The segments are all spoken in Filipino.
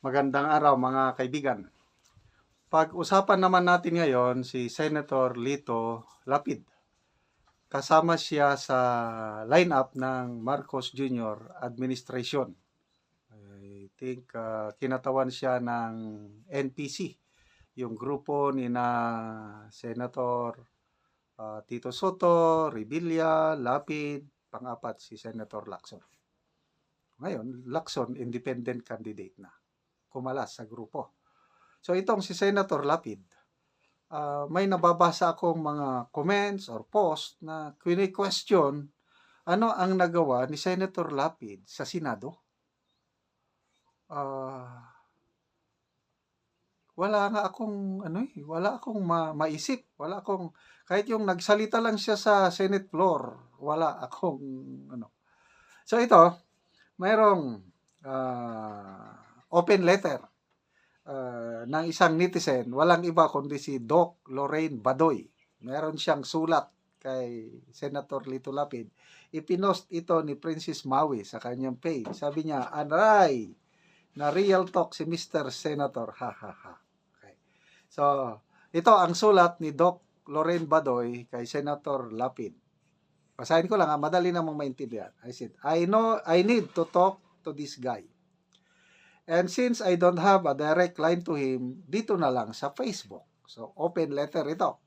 Magandang araw mga kaibigan. Pag-usapan naman natin ngayon si Senator Lito Lapid. Kasama siya sa lineup ng Marcos Jr. administration. I think uh, kinatawan siya ng NPC, yung grupo ni na Senator uh, Tito Soto, Revilla, Lapid, pang-apat si Senator Lacson. Ngayon, Lacson independent candidate na kumalas sa grupo. So itong si Senator Lapid, uh, may nababasa akong mga comments or post na question ano ang nagawa ni Senator Lapid sa Senado. Uh, wala nga akong ano eh, wala akong ma- maisip, wala akong kahit yung nagsalita lang siya sa Senate floor, wala akong ano. So ito, mayroong uh, open letter uh, ng isang netizen, walang iba kundi si Doc Lorraine Badoy. Meron siyang sulat kay Senator Lito Lapid. Ipinost ito ni Princess Maui sa kanyang page. Sabi niya, Aray, na real talk si Mr. Senator. Ha, ha, ha. Okay. So, ito ang sulat ni Doc Lorraine Badoy kay Senator Lapid. Basahin ko lang, ha, madali namang maintindihan. I said, I know, I need to talk to this guy. And since I don't have a direct line to him, dito na lang sa Facebook. So, open letter ito.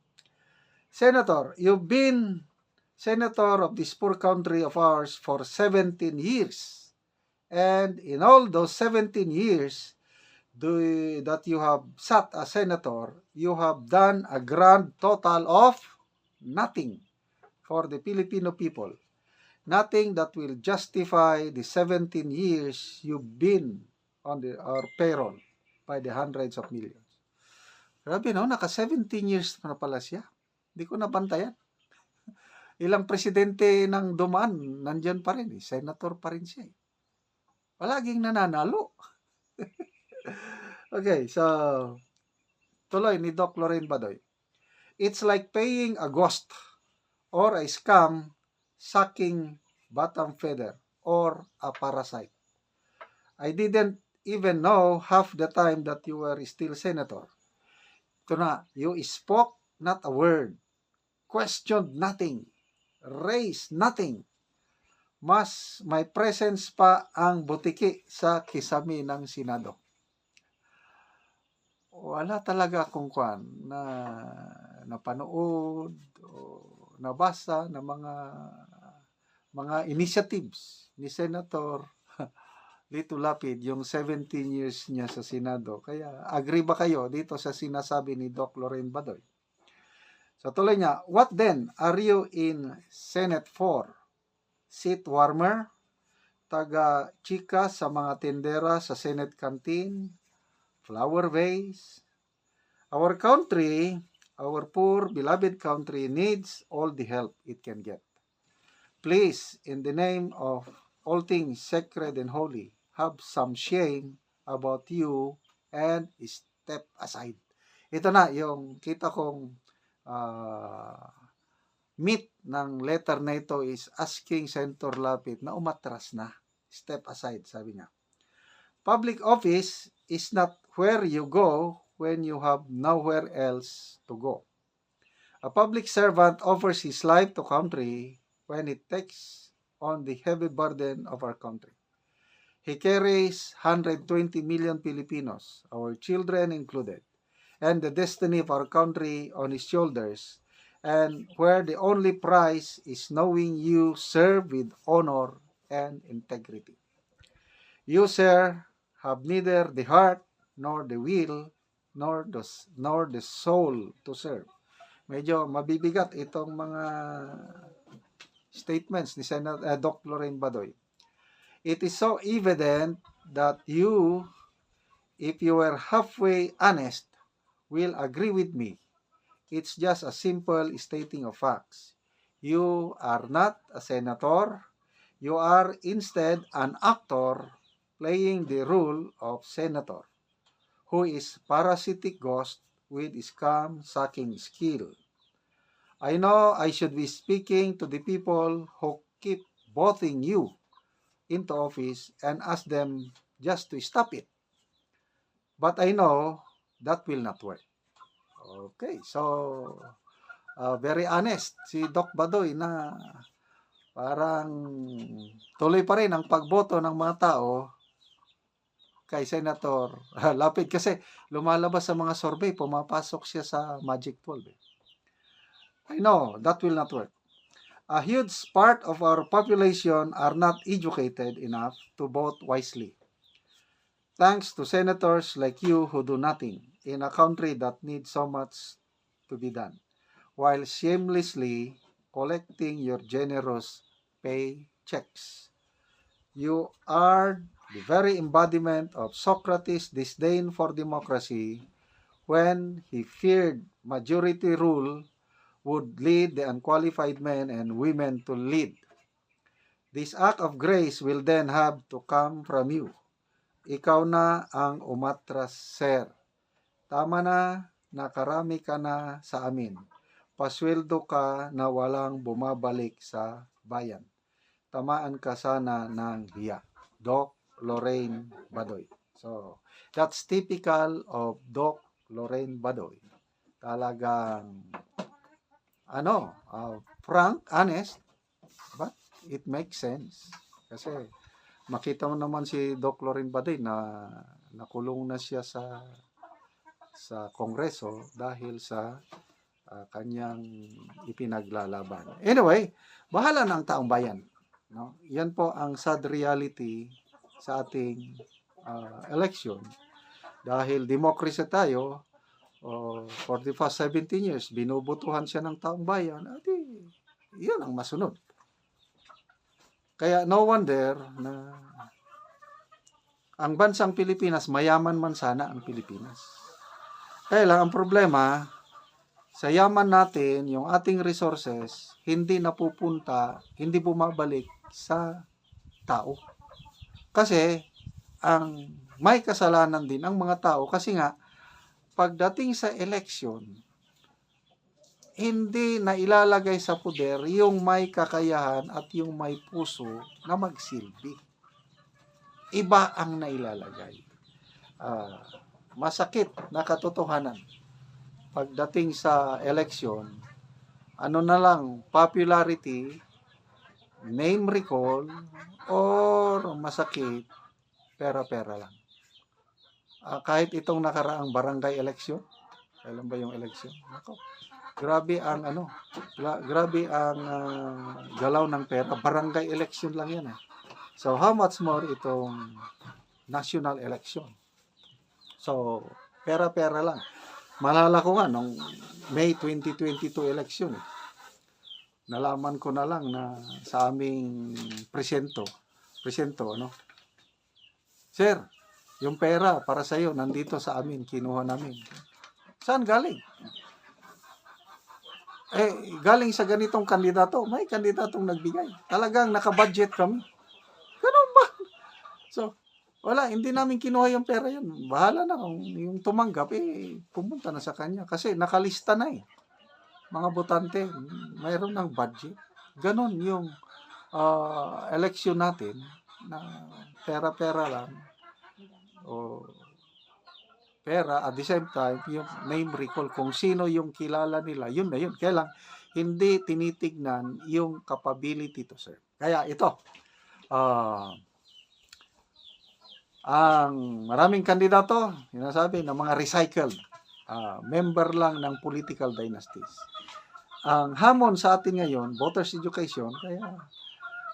Senator, you've been senator of this poor country of ours for 17 years. And in all those 17 years do, that you have sat as senator, you have done a grand total of nothing for the Filipino people. Nothing that will justify the 17 years you've been on the our payroll by the hundreds of millions. Grabe no, naka 17 years na pala siya. Hindi ko nabantayan. Ilang presidente ng dumaan, nandyan pa rin eh. Senator pa rin siya eh. Palaging nananalo. okay, so tuloy ni Doc Lorraine Badoy. It's like paying a ghost or a scam sucking bottom feather or a parasite. I didn't even know half the time that you were still senator. Ito na, you spoke not a word, questioned nothing, raised nothing. Mas may presence pa ang butiki sa kisami ng Senado. Wala talaga akong kwan na napanood o nabasa na mga mga initiatives ni Senator Lito Lapid yung 17 years niya sa Senado. Kaya agree ba kayo dito sa sinasabi ni Doc Lorraine Badoy? So tuloy niya, what then are you in Senate for? Seat warmer? Taga chika sa mga tendera sa Senate canteen? Flower vase? Our country, our poor beloved country needs all the help it can get. Please, in the name of all things sacred and holy, have some shame about you and step aside. Ito na yung kita kong uh, meat ng letter na ito is asking Senator Lapid na umatras na. Step aside, sabi niya. Public office is not where you go when you have nowhere else to go. A public servant offers his life to country when it takes on the heavy burden of our country. He carries 120 million Filipinos, our children included, and the destiny of our country on his shoulders, and where the only prize is knowing you serve with honor and integrity. You, sir, have neither the heart nor the will nor the, nor the soul to serve. Medyo mabibigat itong mga statements ni Senator uh, Doc Lorraine Badoy. It is so evident that you, if you were halfway honest, will agree with me. It's just a simple stating of facts. You are not a senator. You are instead an actor playing the role of senator, who is parasitic ghost with scam sucking skill. I know I should be speaking to the people who keep voting you into office and ask them just to stop it. But I know that will not work. Okay, so uh, very honest si Doc Badoy na parang tuloy pa rin ang pagboto ng mga tao kay Senator Lapid kasi lumalabas sa mga survey, pumapasok siya sa Magic 12. eh. I know that will not work. A huge part of our population are not educated enough to vote wisely. Thanks to senators like you who do nothing in a country that needs so much to be done, while shamelessly collecting your generous paychecks. You are the very embodiment of Socrates' disdain for democracy when he feared majority rule would lead the unqualified men and women to lead. This act of grace will then have to come from you. Ikaw na ang umatras, sir. Tama na, nakarami ka na sa amin. Pasweldo ka na walang bumabalik sa bayan. Tamaan ka sana ng hiya. Doc Lorraine Badoy. So, that's typical of Doc Lorraine Badoy. Talagang, ano, uh, frank, honest, but it makes sense. Kasi, makita mo naman si Doc Lorraine Badoy na nakulong na siya sa sa kongreso dahil sa ah, kanyang ipinaglalaban. Anyway, bahala ang taong bayan. No? Yan po ang sad reality sa ating ah, election. Dahil democracy tayo, for the past 17 years, binubutuhan siya ng taong bayan, at yun ang masunod. Kaya no wonder na ang bansang Pilipinas, mayaman man sana ang Pilipinas. Kaya lang, ang problema, sa yaman natin, yung ating resources, hindi napupunta, hindi bumabalik sa tao. Kasi, ang may kasalanan din ang mga tao kasi nga, pagdating sa election, hindi na ilalagay sa puder yung may kakayahan at yung may puso na magsilbi. Iba ang nailalagay. Ah, masakit na katotohanan. Pagdating sa election, ano na lang, popularity, name recall, or masakit, pera-pera lang. Ah, kahit itong nakaraang barangay election, kailan ba yung election? Nako, grabe ang ano, gra- grabe ang ah, galaw ng pera. Barangay election lang yan eh. So, how much more itong national election? So, pera-pera lang. Malala ko nga, nung May 2022 election, eh, nalaman ko na lang na sa aming presento, presento, ano? Sir, yung pera para sa iyo nandito sa amin, kinuha namin. Saan galing? Eh, galing sa ganitong kandidato, may kandidatong nagbigay. Talagang nakabudget kami. Ganun ba? So, wala, hindi namin kinuha yung pera yun. Bahala na kung yung tumanggap, eh, pumunta na sa kanya. Kasi nakalista na eh. Mga botante, mayroon ng budget. Ganon yung ah, election natin na pera-pera lang. O pera at the same time yung name recall kung sino yung kilala nila yun na yun kaya lang hindi tinitignan yung capability to serve kaya ito ah ang maraming kandidato, sinasabi ng mga recycled, ah, member lang ng political dynasties. Ang hamon sa atin ngayon, voters education, kaya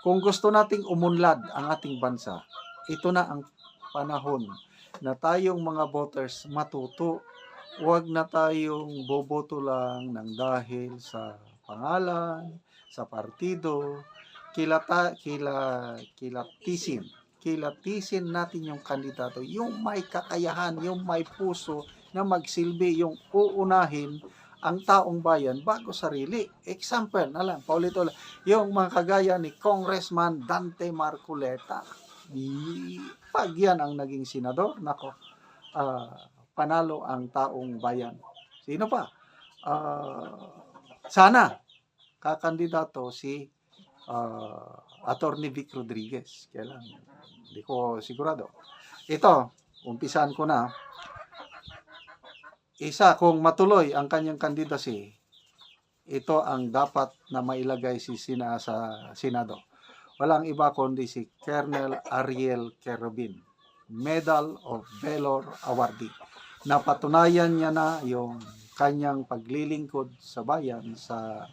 kung gusto nating umunlad ang ating bansa, ito na ang panahon na tayong mga voters matuto. Huwag na tayong boboto lang ng dahil sa pangalan, sa partido, kilata, kila, kilatisin kilatisin natin yung kandidato, yung may kakayahan, yung may puso na magsilbi, yung uunahin ang taong bayan bago sarili. Example na lang, paulit-ulit, yung mga kagaya ni Congressman Dante Marculeta. Pag yan ang naging senador, nako, ah, panalo ang taong bayan. Sino pa? Ah, sana, kakandidato si ah, Attorney Vic Rodriguez. Kaya lang, hindi ko sigurado. Ito, umpisan ko na. isa, kung matuloy ang kanyang candidacy, ito ang dapat na mailagay si Sina sa Senado. Walang iba kundi si Colonel Ariel Kerubin, Medal of Valor Awardee. Napatunayan niya na yung kanyang paglilingkod sa bayan sa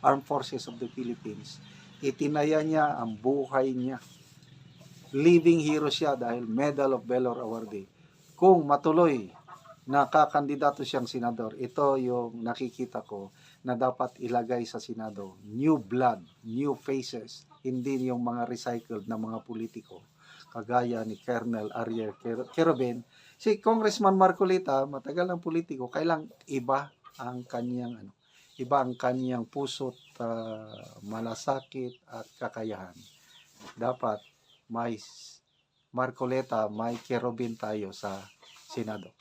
Armed Forces of the Philippines. Itinaya niya ang buhay niya. Living hero siya dahil Medal of Valor Awardee. Kung matuloy nakakandidato siyang senador, ito yung nakikita ko na dapat ilagay sa Senado. New blood, new faces, hindi yung mga recycled na mga politiko. Kagaya ni Colonel Ariel Ker- Kerubin. Si Congressman Marcolita, matagal ang politiko, kailang iba ang kanyang ano, iba ang kanyang puso't ah, malasakit at kakayahan. Dapat may Marcoleta, may Kerubin tayo sa Senado.